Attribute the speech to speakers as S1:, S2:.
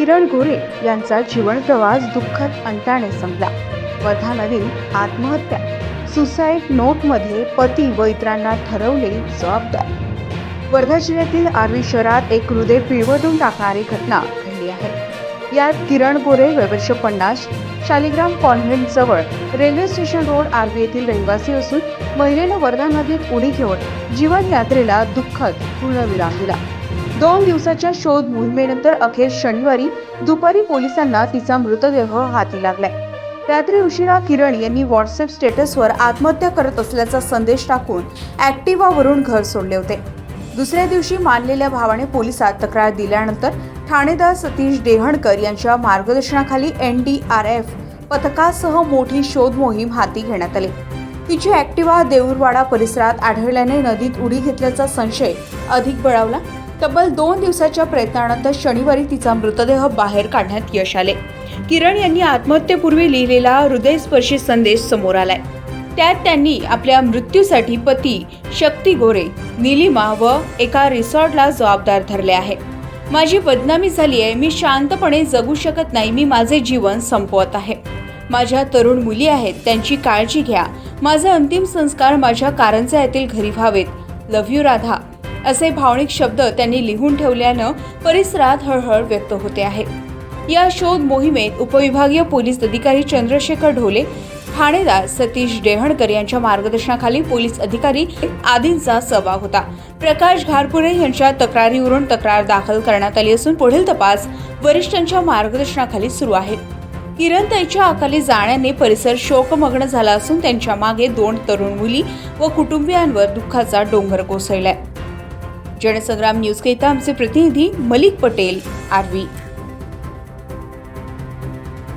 S1: किरण गोरे यांचा जीवन प्रवास दुःखद अंताने संपला. वर्धामधील आत्महत्या. सुसाईड नोटमध्ये पती व इतरांना ठरवले जबाबदार. वर्धा जिल्ह्यातील आर्वी शहरात एक हृदय पिळवटून टाकणारी घटना घडली आहे. यात किरण गोरे वयवर्ष पन्नास शालिग्राम कॉन्व्हेंट जवळ रेल्वे स्टेशन रोड आर्वी येथील रहिवासी असून महिलेनं वर्धा नदीत उडी घेऊन जीवन यात्रेला दुःखद पूर्णविराम दिला. दोन दिवसाच्या शोध मोहिमेनंतर अखेर शनिवारी दुपारी पोलिसांना तिचा मृतदेह हाती लागलाय. रात्री उशिरा किरण यांनी व्हॉट्सअप स्टेटसवर आत्महत्या करत असल्याचा संदेश टाकून ॲक्टिवावरून घर सोडले होते. दुसऱ्या दिवशी मानलेल्या भावाने पोलिसात तक्रार दिल्यानंतर ठाणेदार सतीश डेहणकर यांच्या मार्गदर्शनाखाली एन डी आर एफ पथकासह मोठी शोध मोहीम हाती घेण्यात आली. तिची ॲक्टिवा देऊरवाडा परिसरात आढळल्याने नदीत उडी घेतल्याचा संशय अधिक बळावला. तब्बल दोन दिवसाच्या प्रयत्नानंतर शनिवारी तिचा मृतदेह बाहेर काढण्यात यश आले. किरण यांनी आत्महत्येपूर्वी लिहिलेला हृदयस्पर्शी संदेश समोर आलाय. त्यात त्यांनी आपल्या मृत्यूसाठी पती शक्ती गोरे निलिमा व एका रिसॉर्टला जबाबदार धरले आहे. माझी बदनामी झाली आहे मी शांतपणे जगू शकत नाही मी माझे जीवन संपवत आहे. माझ्या तरुण मुली आहेत त्यांची काळजी घ्या. माझे अंतिम संस्कार माझ्या कारंजा येथील घरी व्हावेत. Love you Radha. असे भावनिक शब्द त्यांनी लिहून ठेवल्यानं परिसरात हळहळ व्यक्त होते आहे. या शोध मोहिमेत उपविभागीय पोलीस अधिकारी चंद्रशेखर ढोले ठाणेदार सतीश डेहणकर यांच्या मार्गदर्शनाखाली पोलीस अधिकारी आदींचा सहभाग होता. प्रकाश घारपुरे यांच्या तक्रारीवरून तक्रार दाखल करण्यात आली असून पुढील तपास वरिष्ठांच्या मार्गदर्शनाखाली सुरू आहे. किरणताईच्या अकाली जाण्याने परिसर शोकमग्न झाला असून त्यांच्या मागे दोन तरुण मुली व कुटुंबियांवर दुःखाचा डोंगर कोसळलाय. જનસંગ્રામ ન્યૂઝ કહેતા પ્રતિનિધિ મલિક પટેલ આરવી.